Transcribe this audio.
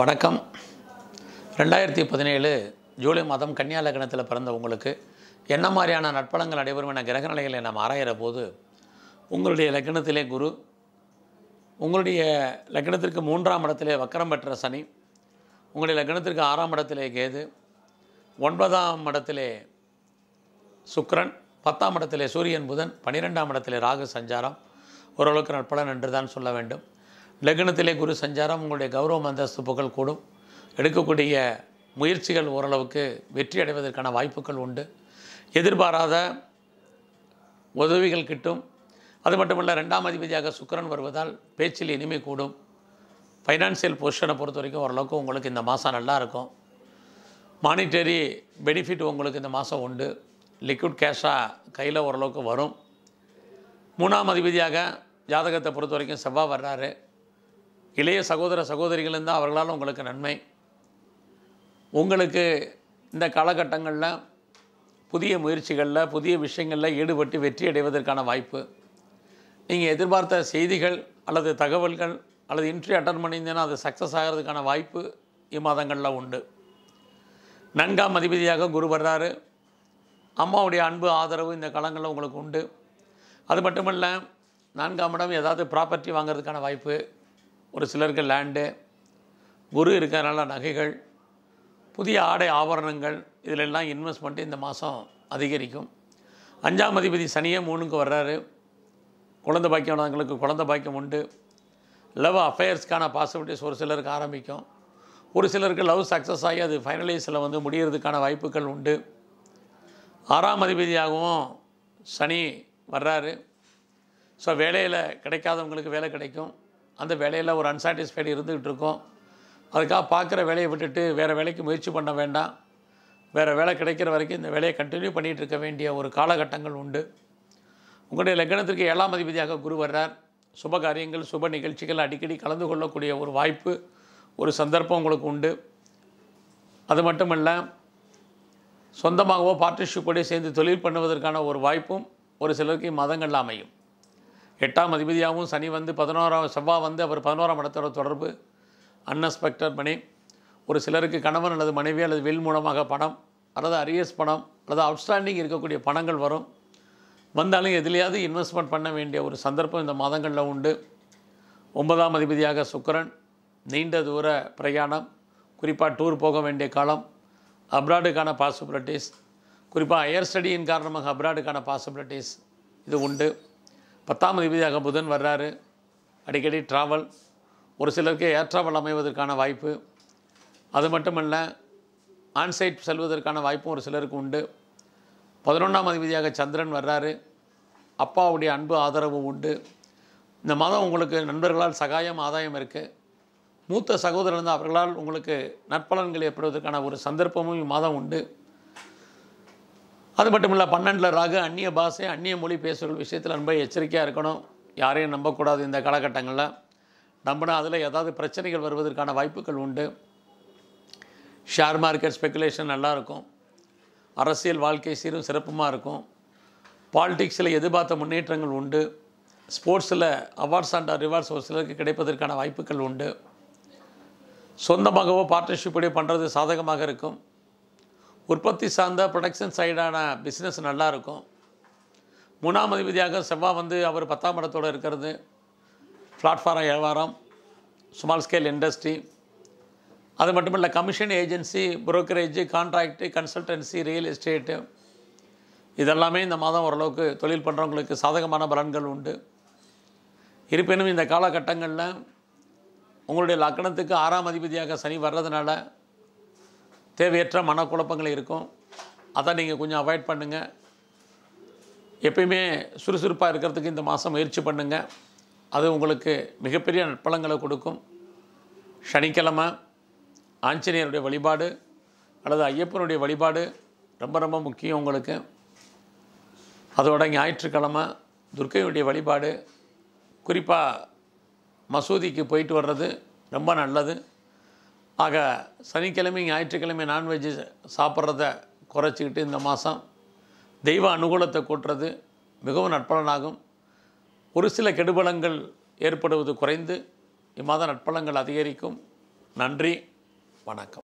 வணக்கம். ரெண்டாயிரத்தி பதினேழு ஜூலை மாதம் கன்னியா லக்னத்தில் பிறந்த உங்களுக்கு என்ன மாதிரியான நட்பலங்கள் நடைபெறும் என கிரக நிலைகளை நாம் ஆராயிற போது உங்களுடைய லக்னத்திலே குரு உங்களுடைய லக்னத்திற்கு மூன்றாம் இடத்திலே வக்கரம் பெற்ற சனி உங்களுடைய லக்னத்திற்கு ஆறாம் இடத்திலே கேது ஒன்பதாம் இடத்திலே சுக்கரன் பத்தாம் இடத்திலே சூரியன் புதன் பன்னிரெண்டாம் இடத்திலே ராகு சஞ்சாரம். ஓரளவுக்கு நட்பலன் என்று தான் சொல்ல வேண்டும். லக்னத்திலே குரு சஞ்சாரம் உங்களுடைய கௌரவ அந்தஸ்து புகழ் கூடும். எடுக்கக்கூடிய முயற்சிகள் ஓரளவுக்கு வெற்றி அடைவதற்கான வாய்ப்புகள் உண்டு. எதிர்பாராத உதவிகள் கிட்டும். அது மட்டுமல்ல ரெண்டாம் அதிபதியாக சுக்கரன் வருவதால் பேச்சில் இனிமை கூடும். ஃபைனான்சியல் பொசிஷனை பொறுத்த வரைக்கும் ஓரளவுக்கு உங்களுக்கு இந்த மாதம் நல்லா இருக்கும். மானிட்டரி பெனிஃபிட் உங்களுக்கு இந்த மாதம் உண்டு. லிக்விட் கேஷாக கையில் ஓரளவுக்கு வரும். மூணாம் அதிபதியாக ஜாதகத்தை பொறுத்த வரைக்கும் செவ்வாய் வர்றாரு. இளைய சகோதர சகோதரிகள் இருந்தால் அவர்களால் உங்களுக்கு நன்மை. உங்களுக்கு இந்த காலகட்டங்களில் புதிய முயற்சிகளில் புதிய விஷயங்களில் ஈடுபட்டு வெற்றி அடைவதற்கான வாய்ப்பு. நீங்கள் எதிர்பார்த்த செய்திகள் அல்லது தகவல்கள் அல்லது இன்ட்ரி அட்டன் பண்ணியிருந்தேன்னா அது சக்ஸஸ் ஆகிறதுக்கான வாய்ப்பு இம்மாதங்களில் உண்டு. நன்காம் அதிபதியாக குரு வர்றாரு. அம்மாவுடைய அன்பு ஆதரவு இந்த காலங்களில் உங்களுக்கு உண்டு. அது மட்டுமல்ல நான்காம் இடம் ஏதாவது ப்ராப்பர்ட்டி வாங்குறதுக்கான வாய்ப்பு. ஒரு சிலருக்கு லேண்டு குரு இருக்கிறனால நகைகள் புதிய ஆடை ஆபரணங்கள் இதிலெல்லாம் இன்வெஸ்ட்மெண்ட்டு இந்த மாதம் அதிகரிக்கும். அஞ்சாம் அதிபதி சனியே மூணுக்கு வர்றாரு. குழந்தை பாக்கியவங்களுக்கு குழந்தை பாக்கியம் உண்டு. லவ் அஃபேர்ஸ்க்கான பாசிபிலிட்டிஸ் ஒரு சிலருக்கு ஆரம்பிக்கும். ஒரு சிலருக்கு லவ் சக்ஸஸ் ஆகி அது ஃபைனலைஸில் வந்து முடிகிறதுக்கான வாய்ப்புகள் உண்டு. ஆறாம் அதிபதியாகவும் சனி வர்றாரு. ஸோ வேலையில் கிடைக்காதவங்களுக்கு வேலை கிடைக்கும். அந்த வேலையில் ஒரு அன்சாட்டிஸ்ஃபைடு இருந்துக்கிட்டு இருக்கும் அதுக்காக பார்க்குற வேலையை விட்டுட்டு வேறு வேலைக்கு முயற்சி பண்ண வேண்டாம். வேறு வேலை கிடைக்கிற வரைக்கும் இந்த வேலையை கண்டினியூ பண்ணிகிட்டு இருக்க வேண்டிய ஒரு காலகட்டங்கள் உண்டு. உங்களுடைய லக்னத்திற்கு ஏழாம் அதிபதியாக குரு வர்றார். சுப காரியங்கள் சுப நிகழ்ச்சிகள் அடிக்கடி கலந்து கொள்ளக்கூடிய ஒரு வாய்ப்பு ஒரு சந்தர்ப்பம் உங்களுக்கு உண்டு. அது மட்டுமல்ல சொந்தமாகவோ பார்ட்னர்ஷிப்போடய சேர்ந்து தொழில் பண்ணுவதற்கான ஒரு வாய்ப்பும் ஒரு சிலருக்கு மதங்கள் அமையும். எட்டாம் அதிபதியாகவும் சனி வந்து பதினோராம் செவ்வாய் வந்து அவர் பதினோராம் இடத்தோட தொடர்பு. அன்எக்ஸ்பெக்டட் மணி. ஒரு சிலருக்கு கணவன் அல்லது மனைவி அல்லது வில் மூலமாக பணம் அல்லது அரியர்ஸ் பணம் அல்லது அவுட்ஸ்டாண்டிங் இருக்கக்கூடிய பணங்கள் வரும். வந்தாலும் எதிலையாவது இன்வெஸ்ட்மெண்ட் பண்ண வேண்டிய ஒரு சந்தர்ப்பம் இந்த மாதங்களில் உண்டு. ஒன்பதாம் அதிபதியாக சுக்கரன் நீண்ட தூர பிரயாணம் குறிப்பாக டூர் போக வேண்டிய காலம் அப்ராடுக்கான பாசிபிலிட்டிஸ் குறிப்பாக ஹையர் ஸ்டடியின் காரணமாக அப்ராடுக்கான பாசிபிலிட்டிஸ் இது உண்டு. பத்தாம் அதிபதியாக புதன் வர்றாரு. அடிக்கடி ட்ராவல் ஒரு சிலருக்கு ஏர் ட்ராவல் அமைவதற்கான வாய்ப்பு. அது மட்டுமல்ல ஆன்சைட் செல்வதற்கான வாய்ப்பும் ஒரு சிலருக்கு உண்டு. பதினொன்றாம் அதிபதியாக சந்திரன் வர்றாரு. அப்பாவுடைய அன்பு ஆதரவு உண்டு. இந்த மாதம் உங்களுக்கு நண்பர்களால் சகாயம் ஆதாயம் இருக்குது மூத்த சகோதரர் இருந்தால் அவர்களால் உங்களுக்கு நற்பலன்கள் ஏற்படுவதற்கான ஒரு சந்தர்ப்பமும் இம்மாதம் உண்டு. அது மட்டும் இல்லை பன்னெண்டில் ராகு அந்நிய பாஷை அந்நிய மொழி பேசுகிற விஷயத்தில் ரொம்ப எச்சரிக்கையாக இருக்கணும். யாரையும் நம்பக்கூடாது இந்த காலகட்டங்களில். நம்பினா அதில் ஏதாவது பிரச்சனைகள் வருவதற்கான வாய்ப்புகள் உண்டு. ஷேர் மார்க்கெட் ஸ்பெகுலேஷன் நல்லாயிருக்கும் அரசியல் வாழ்க்கை சீரும் சிறப்புமாக இருக்கும். பாலிடிக்ஸில் எதிர்பார்த்த முன்னேற்றங்கள் உண்டு. ஸ்போர்ட்ஸில் அவார்ட்ஸ் அண்ட் ரிவார்ட்ஸ் ஒரு சிலருக்கு கிடைப்பதற்கான வாய்ப்புகள் உண்டு. சொந்தமாகவோ பார்ட்னர்ஷிப்போடய பண்ணுறது சாதகமாக இருக்கும். உற்பத்தி சார்ந்த ப்ரொடக்ஷன் சைடான பிஸ்னஸ் நல்லாயிருக்கும். மூணாம் அதிபதியாக செவ்வாய் வந்து அவர் பத்தாம் இடத்தோடு இருக்கிறது. பிளாட்ஃபாரம் வியாபாரம் ஸ்மால் ஸ்கேல் இண்டஸ்ட்ரி அது மட்டும் இல்லை commission agency brokerage contract consultancy real estate இதெல்லாமே இந்த மாதம் ஓரளவுக்கு தொழில் பண்ணுறவங்களுக்கு சாதகமான பலன்கள் உண்டு. இருப்பினும் இந்த காலகட்டங்களில் உங்களுடைய லக்கணத்துக்கு ஆறாம் அதிபதியாக சனி வர்றதுனால தேவையற்ற மனக்குழப்பங்கள் இருக்கும். அதை நீங்கள் கொஞ்சம் அவாய்ட் பண்ணுங்கள் எப்பயுமே சுறுசுறுப்பாக இருக்கிறதுக்கு இந்த மாதம் முயற்சி பண்ணுங்கள் அது உங்களுக்கு மிகப்பெரிய நற்பலங்களை கொடுக்கும். சனிக்கிழமை ஆஞ்சநேயருடைய வழிபாடு அல்லது ஐயப்பனுடைய வழிபாடு ரொம்ப ரொம்ப முக்கியம் உங்களுக்கு. அதோட ஞாயிற்றுக்கிழமை துர்க்கையுடைய வழிபாடு குறிப்பாக மசூதிக்கு போயிட்டு வர்றது ரொம்ப நல்லது. ஆக சனிக்கிழமை ஞாயிற்றுக்கிழமை நான்வெஜ் சாப்பிட்றத குறைச்சிக்கிட்டு இந்த மாதம் தெய்வ அனுகூலத்தை கூட்டுறது மிகவும் நற்பலனாகும். ஒரு சில கெடுபலங்கள் ஏற்படுவது குறைந்து இம்மாத நற்பலங்கள் அதிகரிக்கும். நன்றி வணக்கம்.